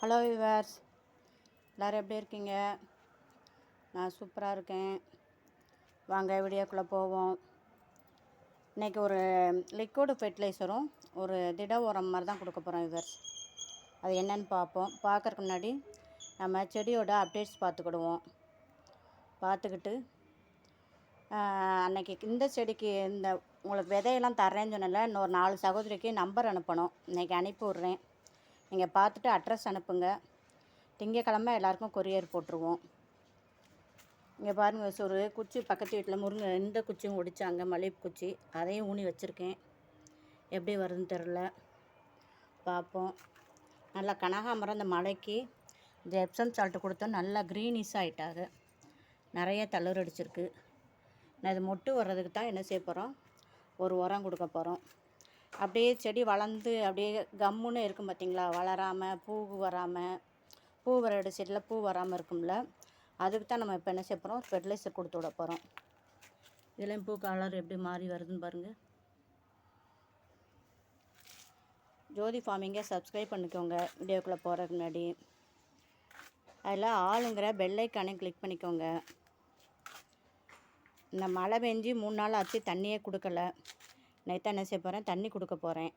Hello viewers எல்லோரும் எப்படி இருக்கீங்க? நான் சூப்பராக இருக்கேன். வாங்க வீடியோக்குள்ளே போவோம். இன்றைக்கி ஒரு லிக்விடு ஃபெர்டிலைசரும் ஒரு திட உரம் மாதிரி தான் கொடுக்க போகிறோம் விவர்ஸ் அது என்னன்னு பார்ப்போம். பார்க்கறதுக்கு முன்னாடி நம்ம செடியோட அப்டேட்ஸ் பார்த்துக்கிடுவோம். பார்த்துக்கிட்டு அன்னைக்கு இந்த செடிக்கு இந்த உங்களுக்கு விதையெல்லாம் தர்றேன்னு சொன்னல இன்னொரு நாலு சகோதரிக்கு நம்பர் அனுப்பணும். இன்றைக்கி அனுப்பி விட்றேன் நீங்கள் பார்த்துட்டு அட்ரஸ் அனுப்புங்க. திங்கக்கிழமை எல்லாருக்கும் கொரியர் போட்டுருவோம். இங்கே பாருங்கள் ஒரு குச்சி பக்கத்து வீட்டில் முருங்கை இந்த குச்சியும் ஒடிச்சாங்க மல்லிகைப்பூ குச்சி அதையும் ஊனி வச்சுருக்கேன். எப்படி வருதுன்னு தெரில பார்ப்போம். நல்லா கனகாமரம் இந்த மலைக்கு இந்த எப்சம் சால்ட்டு கொடுத்தோம் நல்லா க்ரீனிஷ் ஆகிட்டாங்க நிறைய தளர் அடிச்சிருக்கு. நான் இது மொட்டு வர்றதுக்கு தான் என்ன செய்ய போகிறோம் ஒரு உரம் கொடுக்க போகிறோம் அப்படியே செடி வளர்ந்து அப்படியே கம்முன்னு இருக்கும் பார்த்தீங்களா? வளராமல் பூ வராமல் பூ வர செடியில் பூ வராமல் இருக்கும்ல அதுக்கு தான் நம்ம இப்போ என்ன செய்ய போகிறோம் ஃபெர்டிலைசர் கொடுத்து விட போகிறோம் இதுலேயும் பூ கலர் எப்படி மாறி வருதுன்னு பாருங்கள் ஜோதி ஃபார்மிங்கை சப்ஸ்கிரைப் பண்ணிக்கோங்க. வீடியோக்குள்ளே போகிறதுக்கு முன்னாடி. அதில் ஆளுங்கிற பெல்லைக்கானே கிளிக் பண்ணிக்கோங்க. இந்த மழை பெஞ்சு மூணு நாள் ஆச்சு தண்ணியே கொடுக்கல. நைத்தான் என்ன செய்ய போகிறேன் தண்ணி கொடுக்க போகிறேன்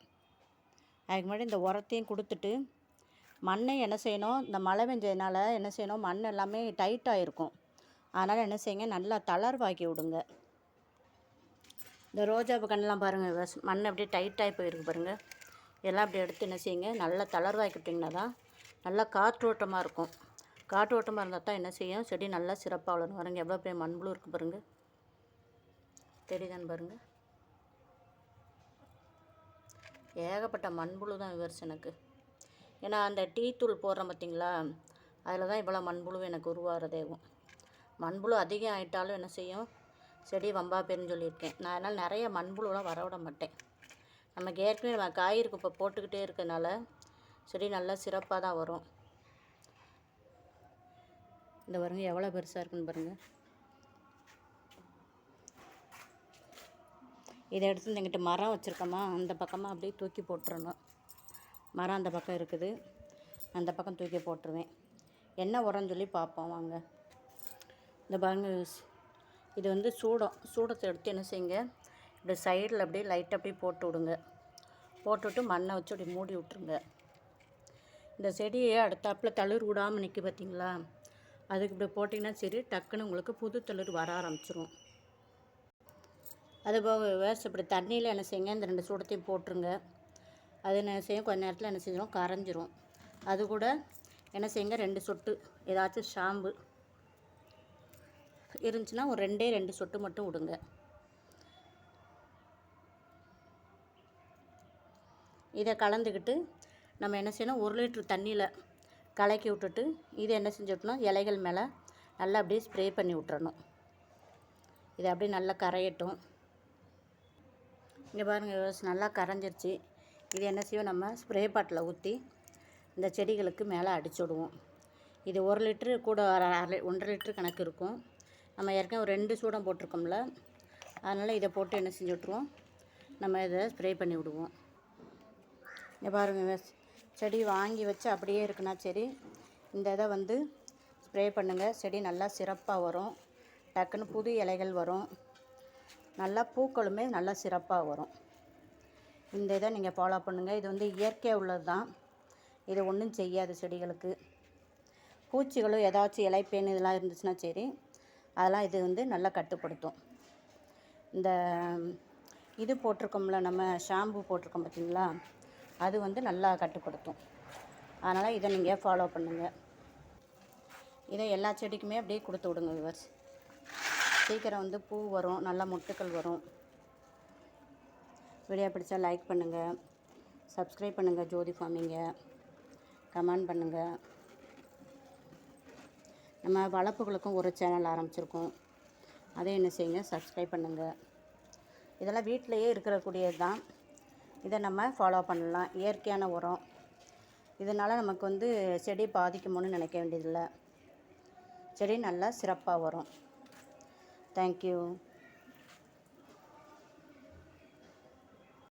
அதுக்கு முன்னாடி இந்த உரத்தையும் கொடுத்துட்டு மண்ணை என்ன செய்யணும்? இந்த மழை பெஞ்சதுனால என்ன செய்யணும்? மண் எல்லாமே டைட்டாக இருக்கும். அதனால் என்ன செய்யுங்க? நல்லா தளர்வாக்கி விடுங்க. இந்த ரோஜா கண்ணெலாம் பாருங்கள் மண் அப்படியே டைட்டாகி போயிருக்கு பாருங்கள் இதெல்லாம் அப்படி எடுத்து என்ன செய்யுங்க? நல்லா தளர்வாக்கி விட்டிங்கன்னா தான் நல்லா காற்றோட்டமாக இருக்கும். காற்றோட்டமாக இருந்தால் தான் என்ன செய்யும்? செடி நல்லா சிறப்பாக வளரும். பாருங்கள் எவ்வளோ பெரிய மண்புழு இருக்குது பாருங்கள் தெரியுதான்னு பாருங்கள் ஏகப்பட்ட மண்புழு தான் விவரிச்சு எனக்கு. ஏன்னா அந்த டீ தூள் போடுறோம் பார்த்தீங்களா அதில் தான் இவ்வளோ மண்புழு எனக்கு உருவாகிறதேவும் மண்புழு அதிகம் ஆயிட்டாலும் என்ன செய்யும்? செடி வம்பா பேருன்னு சொல்லியிருக்கேன். நான் அதனால் நிறைய மண்புழுலாம் வர விட மாட்டேன். நமக்கு ஏற்கனவே நம்ம காய்கறி குப்பை போட்டுக்கிட்டே இருக்கனால செடி நல்லா சிறப்பாக தான் வரும். இந்த வருங்க எவ்வளோ பெருசாக இருக்குன்னு பாருங்கள் இதை எடுத்து இங்கிட்ட மரம் வச்சுருக்கோமா அந்த பக்கமாக அப்படியே தூக்கி போட்டுறணும். மரம் அந்த பக்கம் இருக்குது. அந்த பக்கம் தூக்கி போட்டுருவேன். என்ன உரம்னு சொல்லி பார்ப்போம் வாங்க. இந்த பாருங்க இது வந்து சூடம். சூடத்தை எடுத்து என்ன செய்யுங்க இப்படி சைடில் அப்படியே லைட்டாக அப்படியே போட்டு விடுங்க. போட்டுவிட்டு மண்ணை வச்சு அப்படி மூடி விட்ருங்க இந்த செடியை அடுத்தாப்பில் தளிர் விடாமல் நிற்க பார்த்தீங்களா? அதுக்கு இப்படி போட்டிங்கன்னா சரி டக்குன்னு உங்களுக்கு புது தளிர் வர ஆரம்பிச்சிரும். அது போக வேஸ்ட் இப்படி தண்ணியில் என்ன செய்யுங்க இந்த ரெண்டு சூடத்தையும் போட்டுருங்க. அது என்ன செய்யும் கொஞ்ச நேரத்தில் என்ன செஞ்சிடும் கரைஞ்சிரும். அது கூட என்ன செய்யுங்க ரெண்டு சொட்டு ஏதாச்சும் ஷாம்பு இருந்துச்சுன்னா ஒரு ரெண்டே ரெண்டு சொட்டு மட்டும் விடுங்க. இதை கலந்துக்கிட்டு நம்ம என்ன செய்யணும் ஒரு லிட்டர் தண்ணியில் கலக்கி விட்டுட்டு இதை என்ன செஞ்சுட்டணும் இலைகள் மேலே நல்லா அப்படியே ஸ்ப்ரே பண்ணி விட்டுறணும். இதை அப்படியே நல்லா கரையட்டும். இங்கே பாருங்கள் ரோஸ் நல்லா கரைஞ்சிருச்சு. இது என்ன செய்வோம் நம்ம? ஸ்ப்ரே பாட்டில் ஊற்றி இந்த செடிகளுக்கு மேலே அடிச்சு விடுவோம். இது ஒரு லிட்ரு கூட அரை ஒன்றரை லிட்ரு கணக்கு இருக்கும். நம்ம ஏற்கனவே ஒரு ரெண்டு சூடம் போட்டிருக்கோம்ல அதனால் இதை போட்டு என்ன செஞ்சு விட்ருவோம் நம்ம இதை ஸ்ப்ரே பண்ணி விடுவோம். இங்கே பாருங்கள் செடி வாங்கி வச்சு அப்படியே இருக்குன்னா சரி இந்த இதை வந்து ஸ்ப்ரே பண்ணுங்கள் செடி நல்லா சிறப்பாக வரும். டக்குன்னு புது இலைகள் வரும். நல்லா பூக்களுமே நல்லா சிறப்பாக வரும். இந்த இதை நீங்கள் ஃபாலோ பண்ணுங்கள் இது வந்து இயற்கையாக உள்ளது தான். இது ஒன்றும் செய்யாது செடிகளுக்கு. பூச்சிகளும் ஏதாச்சும் இலைப்பேன் இதெல்லாம் இருந்துச்சுன்னா சரி அதெல்லாம் இது வந்து நல்லா கட்டுப்படுத்தும். இந்த இது போட்டிருக்கோம்ல நம்ம ஷாம்பு போட்டிருக்கோம் பார்த்தீங்களா? அது வந்து நல்லா கட்டுப்படுத்தும். அதனால் இதை நீங்கள் ஃபாலோ பண்ணுங்கள் இதை எல்லா செடிக்குமே அப்படியே கொடுத்து விடுங்க விவர்ஸ். சீக்கிரம் வந்து பூ வரும் நல்லா முட்டுக்கள் வரும். வீடியோ பிடிச்சா லைக் பண்ணுங்கள் சப்ஸ்கிரைப் பண்ணுங்கள் ஜோதி ஃபார்மிங்கை. கமெண்ட் பண்ணுங்கள் நம்ம வளர்ப்புகளுக்கும் ஒரு சேனல் ஆரம்பிச்சிருக்கோம். அதை என்ன செய்யுங்க சப்ஸ்கிரைப் பண்ணுங்கள் இதெல்லாம் வீட்டிலையே இருக்கக்கூடியது தான் இதை நம்ம ஃபாலோ பண்ணலாம். இயற்கையான உரம். இதனால் நமக்கு வந்து செடி பாதிக்குமோன்னு நினைக்க வேண்டியதில்லை. செடி நல்லா சிறப்பாக வரும். Thank you.